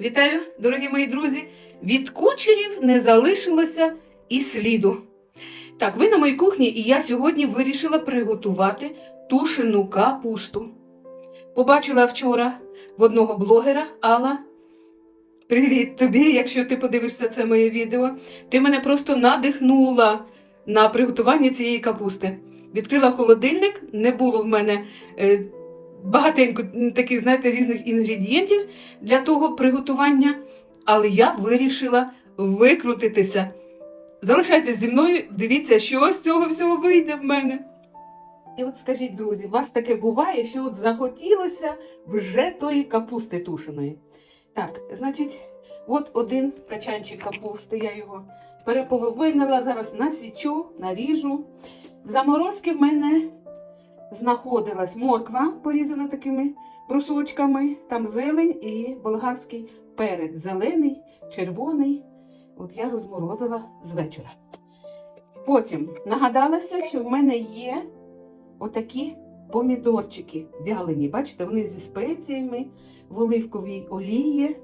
Вітаю, дорогі мої друзі! Від кучерів не залишилося і сліду. Так, ви на моїй кухні, і я сьогодні вирішила приготувати тушену капусту. Побачила вчора в одного блогера Алла. Привіт тобі, якщо ти подивишся це моє відео. Ти мене просто надихнула на приготування цієї капусти. Відкрила холодильник, не було в мене е, багатенько таких, знаєте, різних інгредієнтів для того приготування, але я вирішила викрутитися. Залишайтесь зі мною, дивіться, що з цього всього вийде в мене. І от скажіть, друзі, у вас таке буває, що от захотілося вже тої капусти тушеної. Так, значить, от один качанчик капусти, я його переполовинила, зараз насічу, наріжу. В заморозки в мене знаходилась морква, порізана такими брусочками, там зелень і болгарський перець. Зелений, червоний. От я розморозила з вечора. Потім нагадалася, що в мене є отакі помідорчики вялені. Бачите, вони зі спеціями, в оливковій олії.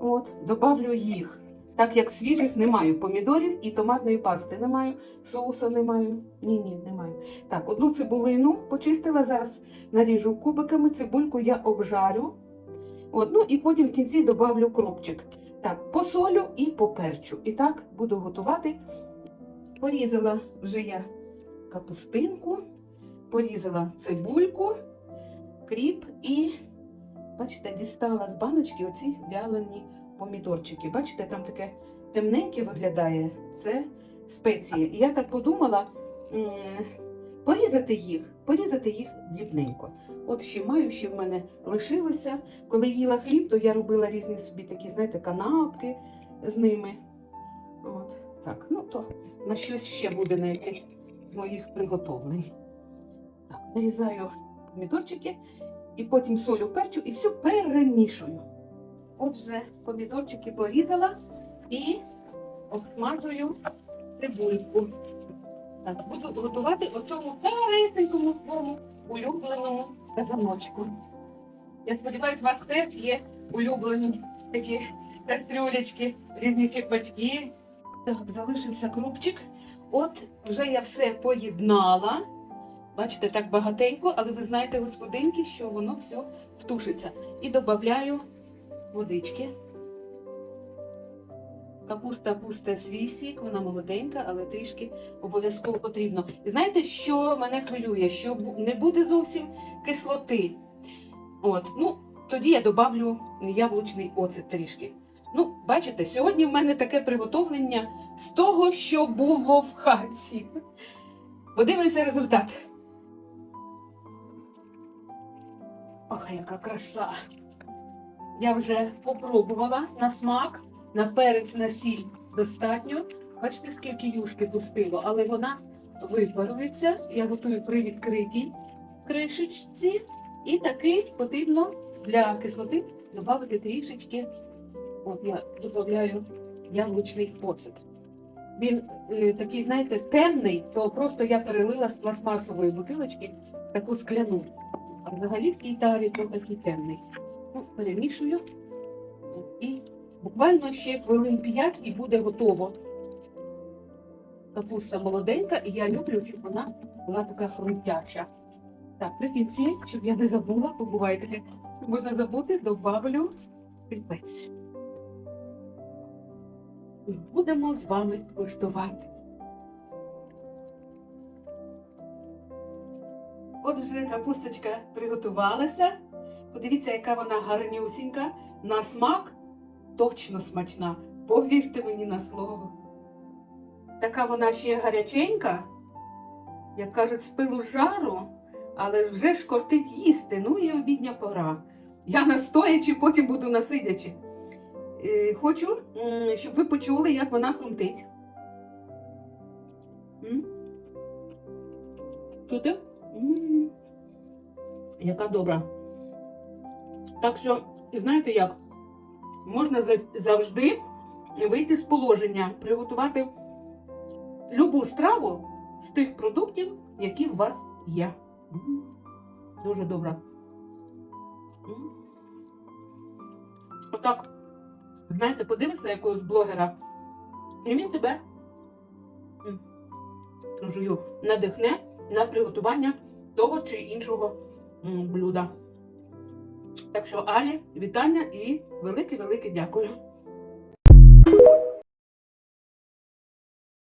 От, добавлю їх. Так як свіжих не маю помідорів і томатної пасти не маю, соуса не маю. Ні, ні, не маю. Так, одну цибулину почистила, зараз наріжу кубиками, цибульку я обжарю. От, ну і потім в кінці добавлю кропчик. Так, посолю і поперчу. І так буду готувати. Порізала вже я капустинку, порізала цибульку, кріп і, бачите, дістала з баночки оці вялені помідорчики. Бачите, там таке темненьке виглядає, це спеції. І я так подумала порізати їх, порізати їх дрібненько. От ще маю, ще в мене лишилося. Коли їла хліб, то я робила різні собі такі, знаєте, канапки з ними. От, так, ну то на щось ще буде на якесь з моїх приготовлень. Так, нарізаю помідорчики і потім солю перчу і все перемішую. От вже помідорчики порізала і обсмажую цибульку. Так, буду готувати у цьому старесенькому своєму улюбленому казаночку. Я сподіваюся, у вас теж є улюблені такі кастрюлечки, різні чепачки. Так, залишився крупчик. От вже я все поєднала. Бачите, так багатенько, але ви знаєте, господинки, що воно все втушиться. І додаю водички. Капуста пусте свій сік, вона молоденька, але трішки обов'язково потрібно. І знаєте, що мене хвилює? Що не буде зовсім кислоти. От, ну, тоді я добавлю яблучний оцет трішки. Ну, бачите, сьогодні в мене таке приготовлення з того, що було в хаті. Подивимося результат. Ох, яка краса! Я вже попробувала на смак, на перець, на сіль достатньо. Бачите, скільки юшки пустило, але вона випарується. Я готую при відкритій кришечці. І таки потрібно для кислоти додати трішечки. От я додаю яблучний оцет. Він е, такий, знаєте, темний, то просто я перелила з пластмасової бутилочки таку скляну. А взагалі в тій тарі то такий темний. Перемішую. І буквально ще хвилин 5 і буде готово. Капуста молоденька, і я люблю, щоб вона була така хрустяча. Так, при кінці, щоб я не забула, бо буває таке, можна забути, добавлю кріпець. І будемо з вами куштувати. От вже капусточка приготувалася. Подивіться, яка вона гарнюсінька. На смак точно смачна. Повірте мені на слово. Така вона ще гаряченька, як кажуть, з пилу жару, але вже ж кортить їсти. Ну і обідня пора. Я настоячи, потім буду насидячи. Е, Хочу, щоб ви почули, як вона хрумтить. М. Яка добра. Так що, знаєте як? Можна завжди вийти з положення, приготувати любу страву з тих продуктів, які у вас є. Дуже добре. Отак знаєте, подивишся якогось блогера, і він тебе жую, надихне на приготування того чи іншого блюда. Так що, Алі, вітання і велике-велике дякую.